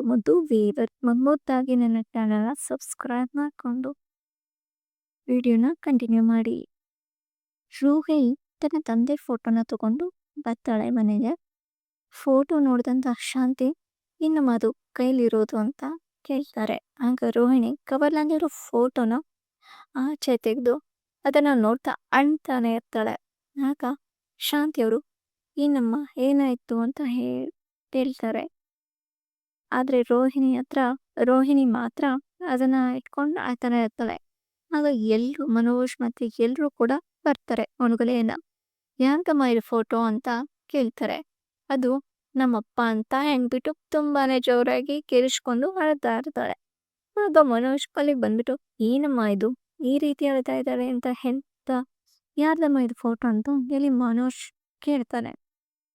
ಮುದ್ದು ವೀವರ್ ಮೊದ್ಮೊದ್ದಾಗಿ ನನ್ನ ಚಾನಲ್ನ ಸಬ್ಸ್ಕ್ರೈಬ್ ಮಾಡಿಕೊಂಡು ವಿಡಿಯೋನ ಕಂಟಿನ್ಯೂ ಮಾಡಿ. ರೂಹಿ ತನ್ನ ತಂದೆ ಫೋಟೋನ ತಗೊಂಡು ಬರ್ತಾಳೆ ಮನೆಗೆ. ಫೋಟೋ ನೋಡಿದಂಥ ಶಾಂತಿ ಇನ್ನು ಅದು ಕೈಲಿರೋದು ಅಂತ ಕೇಳ್ತಾರೆ. ಆಗ ರೋಹಿಣಿ ಕವರ್ನಲ್ಲಿರೋ ಫೋಟೋನ ಆಚೆ ತೆಗೆದು ಅದನ್ನು ನೋಡ್ತಾ ಅಣ್ತಾನೆ ಇರ್ತಾಳೆ. ಆಗ ಶಾಂತಿಯವರು ಏನಮ್ಮ ಏನಾಯಿತು? ಅಂತ ಹೇಳಿ, ಹೇಳ್ತಾರೆ. ಆದರೆ ರೋಹಿಣಿ ಹತ್ರ, ರೋಹಿಣಿ ಮಾತ್ರ ಅದನ್ನ ಇಟ್ಕೊಂಡು ಆತನ ಇರ್ತಾಳೆ ಆಗ ಎಲ್ಲರೂ ಮನೋಜ್ ಮತ್ತೆ ಎಲ್ಲರೂ ಕೂಡ ಬರ್ತಾರೆ ಒಣಗಲೆಯನ್ನ ಯಾಕಮ್ಮ ಇದು ಫೋಟೋ ಅಂತ ಕೇಳ್ತಾರೆ. ಅದು ನಮ್ಮಪ್ಪ ಅಂತ ಹೆಣ್ಬಿಟ್ಟು ತುಂಬಾನೇ ಜೋರಾಗಿ ಕೇಳಿಸ್ಕೊಂಡು ಅಳ್ತಾ ಇರ್ತಾಳೆ. ಆಗ ಮನೋಜ್ ಅಲ್ಲಿಗೆ ಬಂದ್ಬಿಟ್ಟು, ಏನಮ್ಮ ಇದು? ಈ ರೀತಿ ಅಳ್ತಾ ಇದ್ದಾರೆ ಅಂತ ಹೆಂತ ಯಾರ್ದಮ್ಮ ಇದು ಫೋಟೋ ಅಂತ? ಎಲ್ಲಿ ಮನೋಜ್ ಕೇಳ್ತಾನೆ.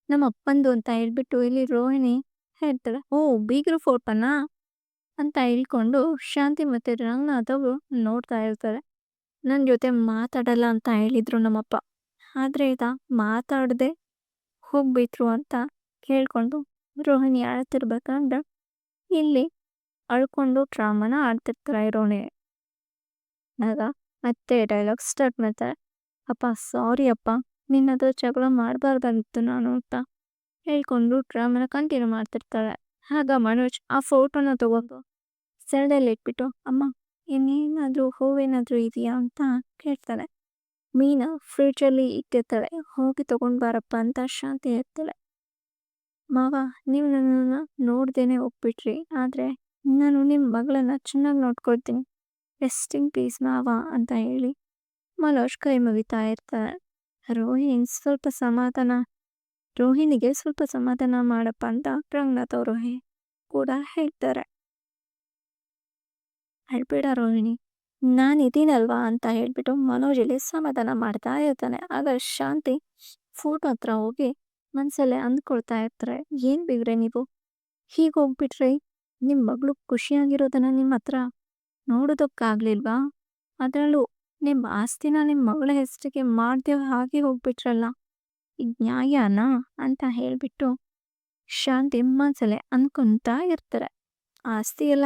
ನಮ್ಮ ಅಪ್ಪಂದು ಅಂತ ಹೇಳ್ಬಿಟ್ಟು ಇಲ್ಲಿ ರೋಹಿಣಿ ಹೇಳ್ತಾಳೆ, ಓ, ಬೀಗ್ರ ಫೋಟೋನಾ? ಅಂತ ಹೇಳ್ಕೊಂಡು ಶಾಂತಿ ಮತ್ತೆ ರಂಗನಾಥ್ ಅವರು ನೋಡ್ತಾ ಇರ್ತಾರೆ. ನನ್ನ ಜೊತೆ ಮಾತಾಡಲ್ಲ ಅಂತ ಹೇಳಿದ್ರು ನಮ್ಮಪ್ಪ. ಆದ್ರೆ ಈಗ ಮಾತಾಡದೆ ಹೋಗ್ಬಿಟ್ರು ಅಂತ ಕೇಳ್ಕೊಂಡು ರೋಹಿಣಿ ಅಳ್ತಿರ್ಬೇಕಂದ್ರೆ ಇಲ್ಲಿ ಅಳ್ಕೊಂಡು ಡ್ರಾಮನ ಆಡ್ತಿರ್ತಾರೆ ರೋಹಿಣಿ. ಆಗ ಮತ್ತೆ ಡೈಲಾಗ್ ಸ್ಟಾರ್ಟ್ ಮಾಡ್ತಾರೆ. ಅಪ್ಪ ಸಾರಿ ಅಪ್ಪ ನಿನ್ನ ಹತ್ರ ಜಗಳ ಮಾಡಬಾರ್ದಾಗಿತ್ತು ನಾನು ಅಂತ ಹೇಳ್ಕೊಂಡು ಡ್ರಾಮನ ಕಂಟಿನ್ಯೂ ಮಾಡ್ತಿರ್ತಾಳೆ ಆಗ ಮನೋಜ್ ಆ ಫೋಟೋನ ತಗೊಂಡು ಸೆಲ್ಡಲ್ಲಿ ಇಟ್ಬಿಟ್ಟು, ಅಮ್ಮ, ಇನ್ನೇನಾದರೂ ಹೂವೇನಾದರೂ ಇದೆಯಾ ಅಂತ ಕೇಳ್ತಾಳೆ. ಮೀನಾ ಫ್ರಿಡ್ಜಲ್ಲಿ ಇಟ್ಟಿರ್ತಾಳೆ. ಹೋಗಿ ತಗೊಂಡು ಬಾರಪ್ಪ ಅಂತ ಶಾಂತಿ ಹೇಳ್ತಾಳೆ. ಮಾವ, ನೀವು ನನ್ನನ್ನು ನೋಡ್ದೇನೆ ಹೋಗ್ಬಿಟ್ರಿ ಆದರೆ ನಾನು ನಿಮ್ಮ ಮಗಳನ್ನ ಚೆನ್ನಾಗಿ ನೋಡ್ಕೊಳ್ತೀನಿ. ರೆಸ್ಟಿಂಗ್ ಪೀಸ್ ಮಾವ ಅಂತ ಹೇಳಿ ಮನೋಜ್ ಕೈ ಮುಗಿತಾ ಇರ್ತಾಳೆ ರೋಹಿಣಿ ಸ್ವಲ್ಪ ಸಮಾಧಾನ ರೋಹಿಣಿಗೆ ಸ್ವಲ್ಪ ಸಮಾಧಾನ ಮಾಡಪ್ಪ ಅಂತ ರಂಗನಾಥ್ ಅವರು ಕೂಡ ಹೇಳ್ತಾರೆ. ಹೇಳ್ಬೇಡ ರೋಹಿಣಿ, ನಾನು ಇದೀನಲ್ವಾ ಅಂತ ಹೇಳ್ಬಿಟ್ಟು ಮನೋಜ್ ಇಲ್ಲಿ ಸಮಾಧಾನ ಮಾಡ್ತಾ ಇರ್ತಾನೆ. ಆಗ ಶಾಂತಿ ಫೋಟೋ ಹತ್ರ ಹೋಗಿ ಮನ್ಸಲ್ಲೇ ಅಂದ್ಕೊಳ್ತಾ ಇರ್ತಾರೆ. ಏನ್ ಬಿಗ್ರೆ ನೀವು? ಹೀಗೆ ಹೋಗ್ಬಿಟ್ರಿ ನಿಮ್ಮ ಮಗಳು ಖುಷಿಯಾಗಿರೋದನ್ನ ನಿಮ್ಮ ಹತ್ರ ನೋಡೋದಕ್ಕಾಗ್ಲಿಲ್ವಾ? ಅದರಲ್ಲೂ ನಿಮ್ಮ ಆಸ್ತಿನ ನಿಮ್ಮ ಮಗಳ ಹೆಸರಿಗೆ ಮಾಡ್ದೆ ಹಾಗೆ ಹೋಗ್ಬಿಟ್ರಲ್ಲ. ಈಗ ನ್ಯಾಯನಾ ಅಂತ ಹೇಳಿಬಿಟ್ಟು ಶಾಂತಿ ಮನಸಲ್ಲೇ ಅನ್ಕೊಂತಾ ಇರ್ತಾರೆ. ಆಸ್ತಿ ಎಲ್ಲ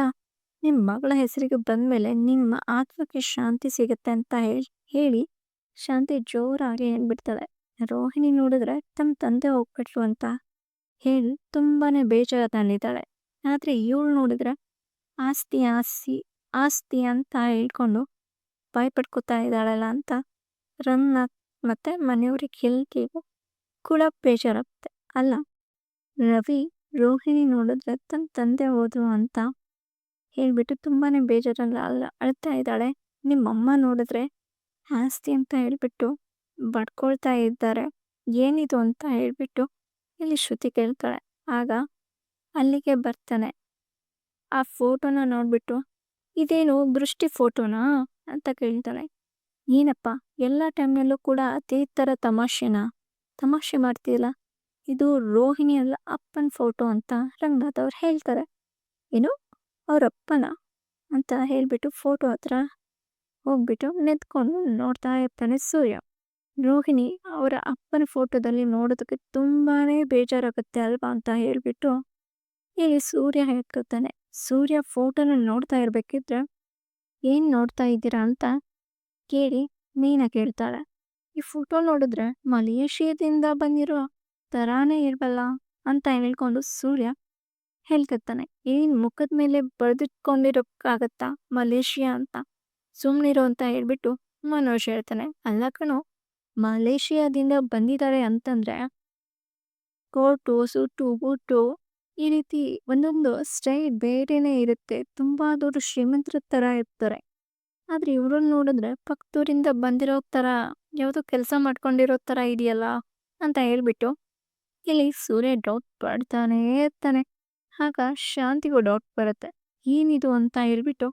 ನಿಮ್ಮ ಮಗಳ ಹೆಸರಿಗೆ ಬಂದಮೇಲೆ ನಿಮ್ಮ ಆತ್ಮಕ್ಕೆ ಶಾಂತಿ ಸಿಗುತ್ತೆ ಅಂತ ಹೇಳಿ ಹೇಳಿ ಶಾಂತಿ ಜೋರಾಗಿ ಹೇಳ್ಬಿಡ್ತಾಳೆ ರೋಹಿಣಿ ನೋಡಿದ್ರೆ ತಮ್ಮ ತಂದೆ ಹೋಗ್ಬಿಟ್ರು ಅಂತ ಹೇಳಿ ತುಂಬಾನೇ ಬೇಜಾರಲ್ಲಿದ್ದಾಳೆ ಆದರೆ ಇವಳು ನೋಡಿದ್ರೆ ಆಸ್ತಿ ಆಸ್ತಿ ಆಸ್ತಿ ಅಂತ ಹೇಳ್ಕೊಂಡು ಭಯಪಡ್ಕೊತಾ ಇದ್ದಾಳಲ್ಲ ಅಂತ ರನ್ನ ಮತ್ತೆ ಮನೆಯವ್ರಿಗೆ ಎಲ್ರಿಗೂ ಕೂಡ ಬೇಜಾರಾಗುತ್ತೆ. ಅಲ್ಲ, ರವಿ ರೋಹಿಣಿ ನೋಡಿದ್ರೆ ತನ್ನ ತಂದೆ ಹೋದ್ರು ಅಂತ ಹೇಳಿಬಿಟ್ಟು ತುಂಬಾನೇ ಬೇಜಾರಲ್ಲ, ಅಲ್ಲ, ಅಳ್ತಾ ಇದ್ದಾಳೆ. ನಿಮ್ಮಮ್ಮ ನೋಡಿದ್ರೆ ಆಸ್ತಿ ಅಂತ ಹೇಳಿಬಿಟ್ಟು ಬಡ್ಕೊಳ್ತಾ ಇದ್ದಾರೆ. ಏನಿದು ಅಂತ ಹೇಳಿಬಿಟ್ಟು ಇಲ್ಲಿ ಶ್ರುತಿ ಕೇಳ್ತಾಳೆ. ಆಗ ಅಲ್ಲಿಗೆ ಬರ್ತಾನೆ. ಆ ಫೋಟೋನ ನೋಡ್ಬಿಟ್ಟು, ಇದೇನು ದೃಷ್ಟಿ ಫೋಟೋನಾ? ಅಂತ ಕೇಳ್ತಾಳೆ. ಏನಪ್ಪ, ಎಲ್ಲ ಟೈಮ್ನಲ್ಲೂ ಕೂಡ ಅದೇ ಥರ ತಮಾಷೆನ? ತಮಾಷೆ ಮಾಡ್ತೀಯಲ್ಲ? ಇದು ರೋಹಿಣಿ ಅಲ್ಲ ಅಪ್ಪನ ಫೋಟೋ ಅಂತ ರಂಗನಾಥ್ ಅವ್ರು ಹೇಳ್ತಾರೆ. ಏನು? ಅವ್ರ ಅಪ್ಪನ ಅಂತ ಹೇಳ್ಬಿಟ್ಟು ಫೋಟೋ ಹತ್ರ ಹೋಗ್ಬಿಟ್ಟು ನೆತ್ಕೊಂಡು ನೋಡ್ತಾ ಇರ್ತಾನೆ ಸೂರ್ಯ. ರೋಹಿಣಿ ಅವರ ಅಪ್ಪನ ಫೋಟೋದಲ್ಲಿ ನೋಡೋದಕ್ಕೆ ತುಂಬಾನೇ ಬೇಜಾರಾಗುತ್ತೆ ಅಲ್ವಾ ಅಂತ ಹೇಳ್ಬಿಟ್ಟು ಇಲ್ಲಿ ಸೂರ್ಯ ಹೇಳ್ಕೊತಾನೆ. ಸೂರ್ಯ ಫೋಟೋನ ನೋಡ್ತಾ ಇರ್ಬೇಕಿದ್ರೆ ಏನು ನೋಡ್ತಾ ಇದ್ದೀರಾ ಅಂತ ಕೇಳಿ ಮೀನಾ ಕೇಳ್ತಾಳೆ. ಈ ಫೋಟೋ ನೋಡಿದ್ರೆ ಮಲೇಷಿಯಾದಿಂದ ಬಂದಿರೋ ತರಾನೇ ಇರಬಲ್ಲ ಅಂತ ಹೇಳ್ಕೊಂಡು ಸೂರ್ಯ ಹೇಳ್ಕತ್ತಾನೆ ಏನ್ ಮುಖದ ಮೇಲೆ ಬರೆದಿಟ್ಕೊಂಡಿರೋಕ್ಕಾಗತ್ತಾ ಮಲೇಷಿಯಾ ಅಂತ? ಸುಮ್ಮನಿರೋ ಅಂತ ಹೇಳ್ಬಿಟ್ಟು ಮನೋಜ್ ಹೇಳ್ತಾನೆ. ಅಲ್ಲ ಕಣೋ, ಮಲೇಷಿಯಾದಿಂದ ಬಂದಿದ್ದಾರೆ ಅಂತಂದ್ರೆ ಕೋಟು ಸುಟ್ಟು, ಬೂಟು ಈ ರೀತಿ ಒಂದೊಂದು ಸ್ಟೈಲ್ ಬೇರೆನೇ ಇರುತ್ತೆ. ತುಂಬಾ ದೂರ ಶ್ರೀಮಂತರ ತರ ಇರ್ತಾರೆ. ಆದ್ರೆ ಇವ್ರನ್ನ ನೋಡಿದ್ರೆ ಪಕ್ಕದೂರಿಂದ ಬಂದಿರೋ ತರ ಯಾವುದೋ ಕೆಲಸ ಮಾಡ್ಕೊಂಡಿರೋ ಥರ ಇದೆಯಲ್ಲ ಅಂತ ಹೇಳ್ಬಿಟ್ಟು ಇಲ್ಲಿ ಸೂರ್ಯ ಡೌಟ್ ಪಡ್ತಾನೆ ಇರ್ತಾನೆ. ಆಗ ಶಾಂತಿಗೂ ಡೌಟ್ ಬರುತ್ತೆ. ಏನಿದು ಅಂತ ಹೇಳ್ಬಿಟ್ಟು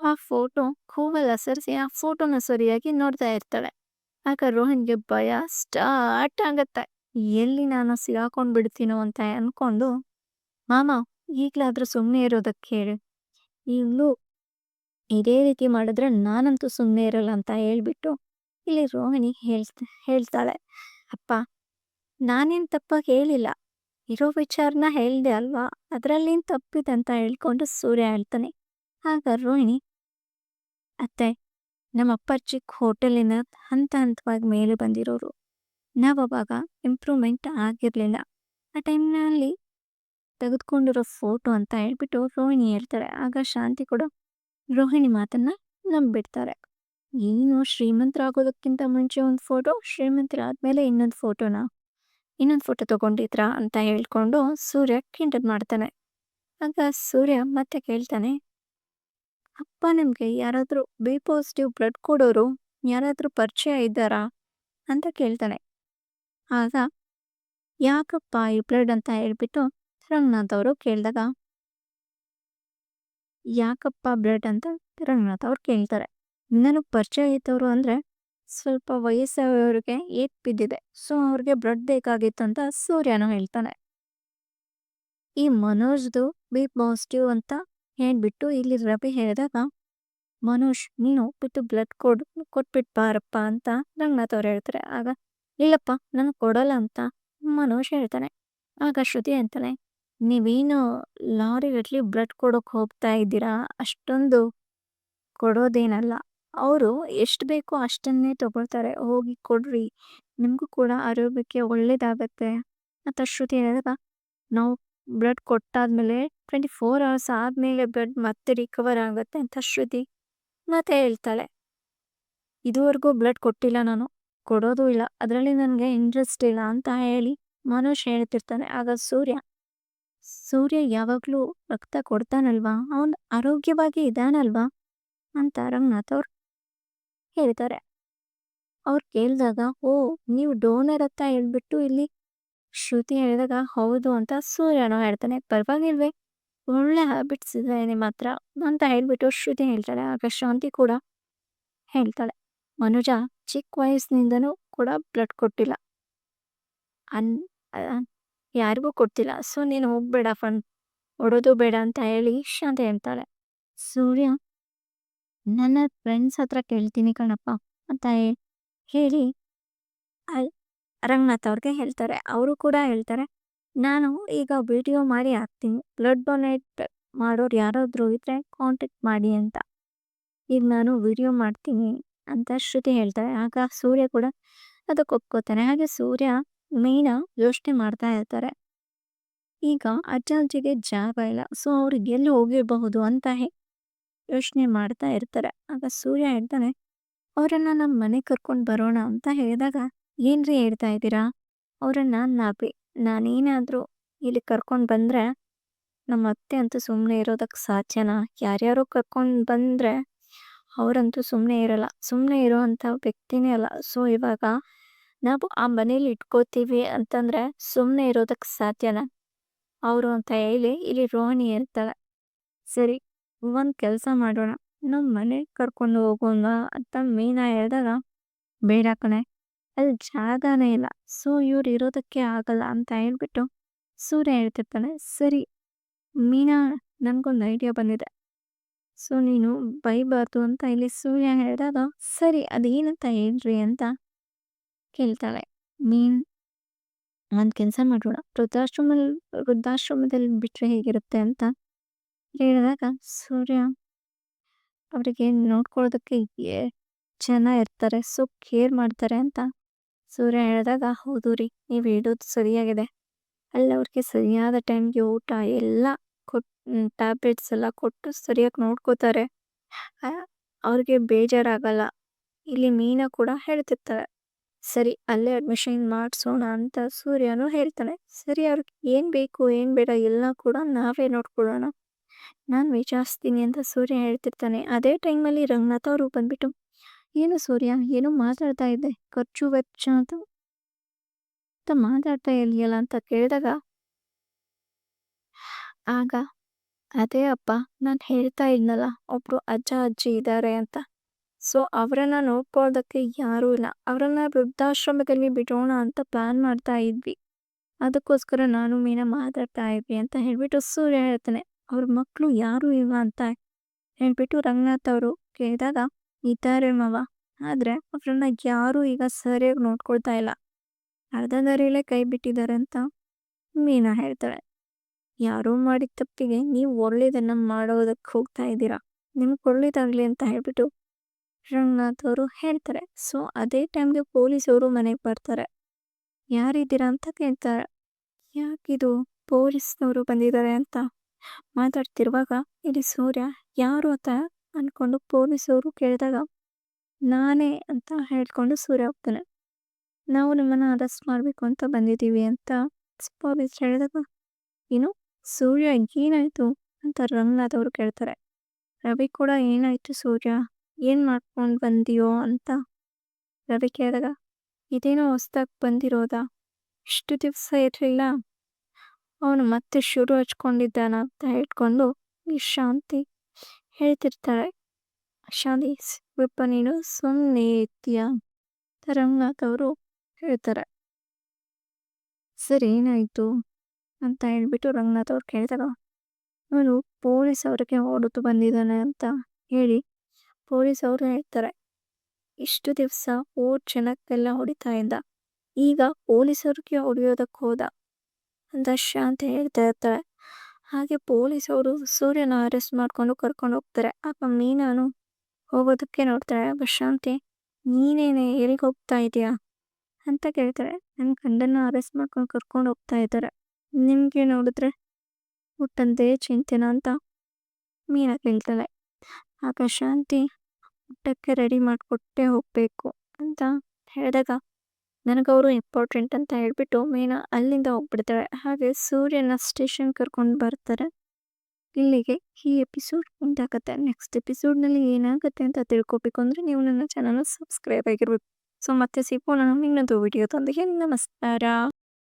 ಆ ಫೋಟೋ ಹೂವಲ್ಲಿ ಸರಿಸಿ ಆ ಫೋಟೋನ ಸರಿಯಾಗಿ ನೋಡ್ತಾ ಇರ್ತಾಳೆ. ಆಗ ರೋಹನ್ಗೆ ಭಯ ಸ್ಟಾರ್ಟ್ ಆಗತ್ತೆ. ಎಲ್ಲಿ ನಾನು ಸಿಗಾಕೊಂಡ್ ಬಿಡ್ತೀನೋ ಅಂತ ಅನ್ಕೊಂಡು, ಮಾಮ, ಈಗ್ಲಾದ್ರೂ ಸುಮ್ಮನೆ ಇರೋದಕ್ಕೆ ಹೇಳಿ. ಈಗಲೂ ಇದೇ ರೀತಿ ಮಾಡಿದ್ರೆ ನಾನಂತೂ ಸುಮ್ಮನೆ ಇರಲ್ಲ ಅಂತ ಹೇಳ್ಬಿಟ್ಟು ಇಲ್ಲಿ ರೋಹಿಣಿ ಹೇಳ್ತ, ಹೇಳ್ತಾಳೆ, ಅಪ್ಪ, ನಾನೇನು ತಪ್ಪಾಗಿ ಹೇಳಿಲ್ಲ. ಇರೋ ವಿಚಾರನ ಹೇಳಿದೆ ಅಲ್ವಾ? ಅದರಲ್ಲೇನು ತಪ್ಪಿದೆ ಅಂತ ಹೇಳ್ಕೊಂಡು ಸೂರ್ಯ ಹೇಳ್ತಾನೆ. ಆಗ ರೋಹಿಣಿ, ಅತ್ತೆ, ನಮ್ಮ ಅಪ್ಪಾಜಿ ಹೋಟೆಲಿನ ಹಂತ ಹಂತವಾಗಿ ಮೇಲೆ ಬಂದಿರೋರು. ನಾವು ಅವಾಗ ಇಂಪ್ರೂವ್ಮೆಂಟ್ ಆಗಿರಲಿಲ್ಲ. ಆ ಟೈಮ್ನಲ್ಲಿ ತೆಗೆದುಕೊಂಡಿರೋ ಫೋಟೋ ಅಂತ ಹೇಳ್ಬಿಟ್ಟು ರೋಹಿಣಿ ಹೇಳ್ತಾರೆ ಆಗ ಶಾಂತಿ ಕೂಡ ರೋಹಿಣಿ ಮಾತನ್ನ ನಂಬಿಡ್ತಾರೆ. ಏನು ಶ್ರೀಮಂತರಾಗೋದಕ್ಕಿಂತ ಮುಂಚೆ ಒಂದು ಫೋಟೋ ಶ್ರೀಮಂತರಾದ್ಮೇಲೆ ಇನ್ನೊಂದು ಫೋಟೋನ ಇನ್ನೊಂದು ಫೋಟೋ ತಗೊಂಡಿದ್ರಾ ಅಂತ ಹೇಳ್ಕೊಂಡು ಸೂರ್ಯ ಕಿಂಡದ್ ಮಾಡ್ತಾನೆ. ಆಗ ಸೂರ್ಯ ಮತ್ತೆ ಕೇಳ್ತಾನೆ, ಅಪ್ಪ, ನಿಮ್ಗೆ ಯಾರಾದರೂ ಬಿ ಪಾಸಿಟಿವ್ ಬ್ಲಡ್ ಕೊಡೋರು ಯಾರಾದರೂ ಪರಿಚಯ ಇದ್ದಾರಾ? ಅಂತ ಕೇಳ್ತಾನೆ. ಆಗ, ಯಾಕಪ್ಪ ಈ ಬ್ಲಡ್ ಅಂತ ಹೇಳ್ಬಿಟ್ಟು ರಂಗನಾಥ್ ಅವರು ಕೇಳಿದಾಗ? ಯಾಕಪ್ಪ ಬ್ಲಡ್ ಅಂತ ರಂಗನಾಥ್ ಅವ್ರು ಕೇಳ್ತಾರೆ. ನನಗೆ ಪರಿಚಯ ಇದ್ದವರು ಅಂದರೆ ಸ್ವಲ್ಪ ವಯಸ್ಸಾದವ್ರಿಗೆ ಏಟ್ ಬಿದ್ದಿದೆ. ಸೊ, ಅವ್ರಿಗೆ ಬ್ಲಡ್ ಬೇಕಾಗಿತ್ತು ಅಂತ ಸೂರ್ಯನು ಹೇಳ್ತಾನೆ. ಈ ಮನೋಜ್ದು ಬಿ ಪಾಸಿಟಿವ್ ಅಂತ ಹೇಳ್ಬಿಟ್ಟು ಇಲ್ಲಿ ರವಿ ಹೇಳಿದಾಗ, ಮನೋಜ್, ನೀನು ಬಿಟ್ಟು ಬ್ಲಡ್ ಕೊಡ್ ಕೊಟ್ಬಿಟ್ಟು ಬಾರಪ್ಪ ಅಂತ ರಂಗನಾಥ್ ಅವ್ರು ಹೇಳ್ತಾರೆ. ಆಗ, ಇಲ್ಲಪ್ಪ, ನನಗೆ ಕೊಡೋಲ್ಲ ಅಂತ ಮನೋಜ್ ಹೇಳ್ತಾನೆ. ಆಗ ಶ್ರುತಿ ಅಂತಾನೆ, ನೀವೇನು ಲಾರಿಗಟ್ಲಿ ಬ್ಲಡ್ ಕೊಡೋಕೆ ಹೋಗ್ತಾ ಇದ್ದೀರಾ? ಅಷ್ಟೊಂದು ಕೊಡೋದೇನಲ್ಲ. ಅವರು ಎಷ್ಟು ಬೇಕೋ ಅಷ್ಟನ್ನೇ ತಗೊಳ್ತಾರೆ. ಹೋಗಿ ಕೊಡ್ರಿ. ನಿಮಗೂ ಕೂಡ ಆರೋಗ್ಯಕ್ಕೆ ಒಳ್ಳೇದಾಗತ್ತೆ. ಅಂತ ಶ್ರುತಿ ಹೇಳಿದಾಗ, ನಾವು ಬ್ಲಡ್ ಕೊಟ್ಟಾದ್ಮೇಲೆ ಟ್ವೆಂಟಿ ಫೋರ್ ಅವರ್ಸ್ ಆದಮೇಲೆ ಬ್ಲಡ್ ಮತ್ತೆ ರಿಕವರ್ ಆಗುತ್ತೆ ಅಂತ ಶ್ರುತಿ ಮತ್ತೆ ಹೇಳ್ತಾಳೆ. ಇದುವರೆಗೂ ಬ್ಲಡ್ ಕೊಟ್ಟಿಲ್ಲ ನಾನು. ಕೊಡೋದು ಇಲ್ಲ. ಅದರಲ್ಲಿ ನನಗೆ ಇಂಟ್ರೆಸ್ಟ್ ಇಲ್ಲ ಅಂತ ಹೇಳಿ ಮನುಷ್ಯ ಹೇಳ್ತಿರ್ತಾನೆ. ಆಗ ಸೂರ್ಯ ಸೂರ್ಯ ಯಾವಾಗಲೂ ರಕ್ತ ಕೊಡ್ತಾನಲ್ವಾ? ಅವನು ಆರೋಗ್ಯವಾಗಿ ಇದ್ದಾನಲ್ವಾ ಅಂತ ರಂಗನಾಥ್ ಅವ್ರು ಹೇಳ್ತಾರೆ ಅವ್ರು ಕೇಳಿದಾಗ, ಓ, ನೀವು ಡೋನರ್ ಅಂತ ಹೇಳ್ಬಿಟ್ಟು ಇಲ್ಲಿ ಶ್ರುತಿ ಹೇಳಿದಾಗ, ಹೌದು ಅಂತ ಸೂರ್ಯನೋ ಹೇಳ್ತಾನೆ. ಪರವಾಗಿಲ್ವೇ, ಒಳ್ಳೆ ಹ್ಯಾಬಿಟ್ಸ್ ಇದೆ ನಿಮ್ಮ ಹತ್ರ ಅಂತ ಹೇಳ್ಬಿಟ್ಟು ಶ್ರುತಿ ಹೇಳ್ತಾಳೆ. ಆಗ ಶಾಂತಿ ಕೂಡ ಹೇಳ್ತಾಳೆ. ಮನುಜ ಚಿಕ್ಕ ವಯಸ್ಸಿನಿಂದನೂ ಕೂಡ ಬ್ಲಡ್ ಕೊಟ್ಟಿಲ್ಲ. ಅನ್ ಯಾರಿಗೂ ಕೊಡ್ತಿಲ್ಲ. ಸೊ, ನೀನು ಹೋಗ್ಬೇಡ ಫನ್ ಹೊಡೋದು ಬೇಡ ಅಂತ ಹೇಳಿ ಶಾಂತಿ ಹೇಳ್ತಾಳೆ. ಸೂರ್ಯ ನನ್ನ ಫ್ರೆಂಡ್ಸ್ ಹತ್ರ ಕೇಳ್ತೀನಿ ಕಣಪ್ಪ ಅಂತ ಹೇಳಿ ರಂಗನಾಥ್ ಅವ್ರಿಗೆ ಹೇಳ್ತಾರೆ. ಅವರು ಕೂಡ ಹೇಳ್ತಾರೆ, ನಾನು ಈಗ ವಿಡಿಯೋ ಮಾಡಿ ಹಾಕ್ತೀನಿ. ಬ್ಲಡ್ ಡೊನೇಟ್ ಮಾಡೋರು ಯಾರಾದರೂ ಇದ್ರೆ ಕಾಂಟ್ಯಾಕ್ಟ್ ಮಾಡಿ ಅಂತ. ಈಗ ನಾನು ವಿಡಿಯೋ ಮಾಡ್ತೀನಿ ಅಂತ ಶ್ರುತಿ ಹೇಳ್ತಾರೆ. ಆಗ ಸೂರ್ಯ ಕೂಡ ಅದಕ್ಕೆ ಒಪ್ಕೋತಾನೆ. ಹಾಗೆ ಸೂರ್ಯ ಮೇನ ಯೋಚನೆ ಮಾಡ್ತಾ ಇರ್ತಾರೆ. ಈಗ ಅಜ್ಜ ಅಜ್ಜಿಗೆ ಜಾಗ ಇಲ್ಲ. ಸೊ ಅವ್ರಿಗೆ ಎಲ್ಲಿ ಹೋಗಿರಬಹುದು ಅಂತ ಯೋಚನೆ ಮಾಡ್ತಾ ಇರ್ತಾರೆ. ಆಗ ಸೂರ್ಯ ಹೇಳ್ತಾನೆ, ಅವರನ್ನ ನಮ್ಮ ಮನೆ ಕರ್ಕೊಂಡು ಬರೋಣ ಅಂತ ಹೇಳಿದಾಗ ಏನ್ರಿ ಹೇಳ್ತಾ ಇದ್ದೀರಾ? ಅವರನ್ನ ನಾಪಿ, ನಾನೇನಾದರೂ ಇಲ್ಲಿ ಕರ್ಕೊಂಡು ಬಂದರೆ ನಮ್ಮ ಅತ್ತೆ ಅಂತೂ ಸುಮ್ಮನೆ ಇರೋದಕ್ಕೆ ಸಾಧ್ಯನಾ? ಯಾರ್ಯಾರೋ ಕರ್ಕೊಂಡು ಬಂದರೆ ಅವರಂತೂ ಸುಮ್ಮನೆ ಇರಲ್ಲ. ಸುಮ್ಮನೆ ಇರೋ ವ್ಯಕ್ತಿನೇ ಅಲ್ಲ. ಸೊ, ಇವಾಗ ನಾವು ಆ ಮನೇಲಿ ಇಟ್ಕೋತೀವಿ ಅಂತಂದರೆ ಸುಮ್ಮನೆ ಇರೋದಕ್ಕೆ ಸಾಧ್ಯನಾ? ಅವರು ಅಂತ ಹೇಳಿ ಇಲ್ಲಿ ರೋಹಿಣಿ ಇರ್ತಾಳೆ ಸರಿ ಒಂದು ಕೆಲಸ ಮಾಡೋಣ ನಮ್ಮ ಮನೆಗೆ ಕರ್ಕೊಂಡು ಹೋಗೋಣ ಅಂತ ಮೀನಾ ಹೇಳಿದಾಗ, ಬೇಡ ಕಣೆ, ಅಲ್ಲಿ ಜಾಗನೇ ಇಲ್ಲ, ಸೊ ಇವ್ರು ಇರೋದಕ್ಕೆ ಆಗಲ್ಲ ಅಂತ ಹೇಳ್ಬಿಟ್ಟು ಸೂರ್ಯ ಹೇಳ್ತಿರ್ತಾನೆ, ಸರಿ ಮೀನಾ, ನನಗೊಂದು ಐಡಿಯಾ ಬಂದಿದೆ. ಸೊ ನೀನು ಬೈಬಾರ್ದು ಅಂತ ಇಲ್ಲಿ ಸೂರ್ಯ ಹೇಳಿದಾಗ, ಸರಿ ಅದೇನಂತ ಹೇಳ್ರಿ ಅಂತ ಕೇಳ್ತಾಳೆ. ಮೀನ್, ಒಂದು ಕೆಲಸ ಮಾಡೋಣ ವೃದ್ಧಾಶ್ರಮದಲ್ಲಿ ವೃದ್ಧಾಶ್ರಮದಲ್ಲಿ ಬಿಟ್ಟರೆ ಹೇಗಿರುತ್ತೆ ಅಂತ ಹೇಳಿದಾಗ ಸೂರ್ಯ ಅವರಿಗೆ ನೋಡ್ಕೊಳ್ಳೋದಕ್ಕೆ ಜನ ಇರ್ತಾರೆ ಸೊ ಕೇರ್ ಮಾಡ್ತಾರೆ ಅಂತ ಸೂರ್ಯ ಹೇಳಿದಾಗ, ಹೌದು ರೀ, ನೀವು ಹೇಳೋದು ಸರಿಯಾಗಿದೆ. ಅಲ್ಲಿ ಅವ್ರಿಗೆ ಸರಿಯಾದ ಟೈಮ್ಗೆ ಊಟ ಎಲ್ಲ ಕೊಟ್ ಟ್ಯಾಬ್ಲೆಟ್ಸ್ ಎಲ್ಲ ಕೊಟ್ಟು ಸರಿಯಾಗಿ ನೋಡ್ಕೋತಾರೆ. ಅವ್ರಿಗೆ ಬೇಜಾರಾಗಲ್ಲ. ಇಲ್ಲಿ ಮೀನಾ ಕೂಡ ಹೇಳ್ತಿರ್ತಾರೆ, ಸರಿ, ಅಲ್ಲೇ ಅಡ್ಮಿಷನ್ ಮಾಡಿಸೋಣ ಅಂತ ಸೂರ್ಯನು ಹೇಳ್ತಾನೆ. ಸರಿ, ಅವ್ರಿಗೆ ಏನು ಬೇಕು, ಏನು ಬೇಡ, ಎಲ್ಲ ಕೂಡ ನಾವೇ ನೋಡ್ಕೊಳ್ಳೋಣ. ನಾನು ವಿಚಾರಿಸ್ತೀನಿ ಅಂತ ಸೂರ್ಯ ಹೇಳ್ತಿರ್ತಾನೆ. ಅದೇ ಟೈಮಲ್ಲಿ ರಂಗನಾಥ ಅವರು ಬಂದ್ಬಿಟ್ಟು, ಏನು ಸೂರ್ಯ, ಏನೋ ಮಾತಾಡ್ತಾ ಇದ್ದೆ, ಖರ್ಚು ವೆಚ್ಚ ಅಂತ ಮಾತಾಡ್ತಾ ಇರ್ಲಿಯಲ್ಲ ಅಂತ ಕೇಳಿದಾಗ ಆಗ, ಅದೇ ಅಪ್ಪ, ನಾನು ಹೇಳ್ತಾ ಇದ್ನಲ್ಲ, ಒಬ್ರು ಅಜ್ಜ, ಅಜ್ಜಿ ಇದ್ದಾರೆ ಅಂತ. ಸೊ ಅವರನ್ನ ನೋಡ್ಕೊಳ್ಳೋದಕ್ಕೆ ಯಾರೂ ಇಲ್ಲ. ಅವರನ್ನ ವೃದ್ಧಾಶ್ರಮದಲ್ಲಿ ಬಿಡೋಣ ಅಂತ ಪ್ಲಾನ್ ಮಾಡ್ತಾ ಇದ್ವಿ. ಅದಕ್ಕೋಸ್ಕರ ನಾನು ಮೀನ ಮಾತಾಡ್ತಾ ಇದ್ವಿ ಅಂತ ಹೇಳ್ಬಿಟ್ಟು ಸೂರ್ಯ ಹೇಳ್ತಾನೆ. ಅವ್ರ ಮಕ್ಕಳು ಯಾರೂ ಇಲ್ಲ ಅಂತ ಹೇಳ್ಬಿಟ್ಟು ರಂಗನಾಥ್ ಅವರು ಕೇಳಿದಾಗ ಇದ್ದಾರೆ ಮವ, ಆದರೆ ಅವ್ರನ್ನ ಯಾರೂ ಈಗ ಸರಿಯಾಗಿ ನೋಡ್ಕೊಳ್ತಾ ಇಲ್ಲ. ಅರ್ಧ ದಾರಿಯಲ್ಲೇ ಕೈ ಬಿಟ್ಟಿದ್ದಾರೆ ಅಂತ ಮೀನಾ ಹೇಳ್ತಾಳೆ. ಯಾರೋ ಮಾಡಿದ ತಪ್ಪಿಗೆ ನೀವು ಒಳ್ಳೇದನ್ನ ಮಾಡೋದಕ್ಕೆ ಹೋಗ್ತಾ ಇದ್ದೀರಾ? ನಿಮ್ಗೆ ಒಳ್ಳೇದಾಗಲಿ ಅಂತ ಹೇಳ್ಬಿಟ್ಟು ರಂಗನಾಥ್ ಅವರು ಹೇಳ್ತಾರೆ. ಸೊ, ಅದೇ ಟೈಮ್ಗೆ ಪೊಲೀಸವರು ಮನೆಗೆ ಬರ್ತಾರೆ. ಯಾರಿದ್ದೀರಾ ಅಂತ ಕೇಳ್ತಾರೆ. ಯಾಕಿದು ಪೊಲೀಸ್ನವರು ಬಂದಿದ್ದಾರೆ ಅಂತ ಮಾತಾಡ್ತಿರುವಾಗ, ಇಲ್ಲಿ ಸೂರ್ಯ ಯಾರು ಅಂತ ಅನ್ಕೊಂಡು ಪೊಲೀಸವರು ಕೇಳಿದಾಗ, ನಾನೇ ಅಂತ ಹೇಳ್ಕೊಂಡು ಸೂರ್ಯ ಹೋಗ್ತಾನೆ. ನಾವು ನಿಮ್ಮನ್ನು ಅರೆಸ್ಟ್ ಮಾಡಬೇಕು ಅಂತ ಬಂದಿದ್ದೀವಿ ಅಂತ ಪೊಲೀಸ್ ಹೇಳಿದಾಗ, ಏನು? ಸೂರ್ಯ ಏನಾಯಿತು? ಅಂತ ರಂಗನಾಥ್ ಅವರು ಕೇಳ್ತಾರೆ. ರವಿ ಕೂಡ ಏನಾಯಿತು ಸೂರ್ಯ? ಏನು ಮಾಡ್ಕೊಂಡು ಬಂದಿಯೋ ಅಂತ? ರವಿ ಕೇಳಿದಾಗ, ಇದೇನೋ ಹೊಸ್ದಾಗಿ ಬಂದಿರೋದಾ? ಇಷ್ಟು ದಿವಸ ಇರಲಿಲ್ಲ? ಅವನು ಮತ್ತೆ ಶುರು ಹಚ್ಕೊಂಡಿದ್ದಾನ ಅಂತ ಹೇಳ್ಕೊಂಡು ಈ ಶಾಂತಿ ಹೇಳ್ತಿರ್ತಾಳೆ. ಶಾಂತಿ ಸ್ವಲ್ಪ ನೀನು ಸುಮ್ಮನೆ ಇರ್ತೀಯ? ರಂಗನಾಥ್ ಅವರು ಹೇಳ್ತಾರೆ. ಸರ್ ಏನಾಯ್ತು ಅಂತ ಹೇಳ್ಬಿಟ್ಟು ರಂಗನಾಥ್ ಅವ್ರು ಕೇಳ್ತಾರ. ಅವನು ಪೊಲೀಸ್ ಅವ್ರಿಗೆ ಹೊಡೆದು ಬಂದಿದ್ದಾನೆ ಅಂತ ಹೇಳಿ ಪೊಲೀಸ್ ಅವರು ಹೇಳ್ತಾರೆ. ಇಷ್ಟು ದಿವಸ ಓ ಜನಕ್ಕೆಲ್ಲ ಹೊಡಿತಾ ಇದ್ದ. ಈಗ ಪೊಲೀಸರಿಗೆ ಹೊಡೆಯೋದಕ್ಕೆ ಹೋದ. ಅಂತ ಶಾಂತಿ ಹೇಳ್ತಾ ಇರ್ತಾಳೆ ಹಾಗೆ ಪೊಲೀಸವರು ಸೂರ್ಯನ ಅರೆಸ್ಟ್ ಮಾಡಿಕೊಂಡು ಕರ್ಕೊಂಡು ಹೋಗ್ತಾರೆ. ಆಗ ಮೀನಾನು ಹೋಗೋದಕ್ಕೆ ನೋಡ್ತಾರೆ ಆಗ ಶಾಂತಿ ನೀನೇನೆ ಎಲ್ಲಿಗೆ ಹೋಗ್ತಾ ಇದೆಯಾ ಅಂತ ಕೇಳ್ತಾರೆ. ನನ್ನ ಗಂಡನ ಅರೆಸ್ಟ್ ಮಾಡ್ಕೊಂಡು ಕರ್ಕೊಂಡು ಹೋಗ್ತಾ ಇದ್ದಾರೆ. ನಿಮಗೆ ನೋಡಿದ್ರೆ ಹುಟ್ಟಂತೆ ಚಿಂತೆನ ಅಂತ ಮೀನಾ ಕೇಳ್ತಾಳೆ. ಆಗ ಶಾಂತಿ, ಊಟಕ್ಕೆ ರೆಡಿ ಮಾಡಿಕೊಟ್ಟೆ ಹೋಗಬೇಕು ಅಂತ ಹೇಳಿದಾಗ ನನಗವರು ಇಂಪಾರ್ಟೆಂಟ್ ಅಂತ ಹೇಳ್ಬಿಟ್ಟು ಮೀನಾ ಅಲ್ಲಿಂದ ಹೋಗ್ಬಿಡ್ತಾಳೆ ಹಾಗೆ ಸೂರ್ಯನ ಸ್ಟೇಷನ್ ಕರ್ಕೊಂಡು ಬರ್ತಾರೆ. ಇಲ್ಲಿಗೆ ಈ ಎಪಿಸೋಡ್ ಉಂಟಾಗತ್ತೆ ನೆಕ್ಸ್ಟ್ ಎಪಿಸೋಡ್ನಲ್ಲಿ ಏನಾಗುತ್ತೆ ಅಂತ ತಿಳ್ಕೊಬೇಕು ಅಂದರೆ ನೀವು ನನ್ನ ಚಾನಲ್ ಸಬ್ಸ್ಕ್ರೈಬ್ ಆಗಿರ್ಬೇಕು. ಸೊ ಮತ್ತೆ ಸಿಗೋಣ ಇನ್ನೊಂದು ವಿಡಿಯೋದೊಂದಿಗೆ ನಮಸ್ಕಾರ.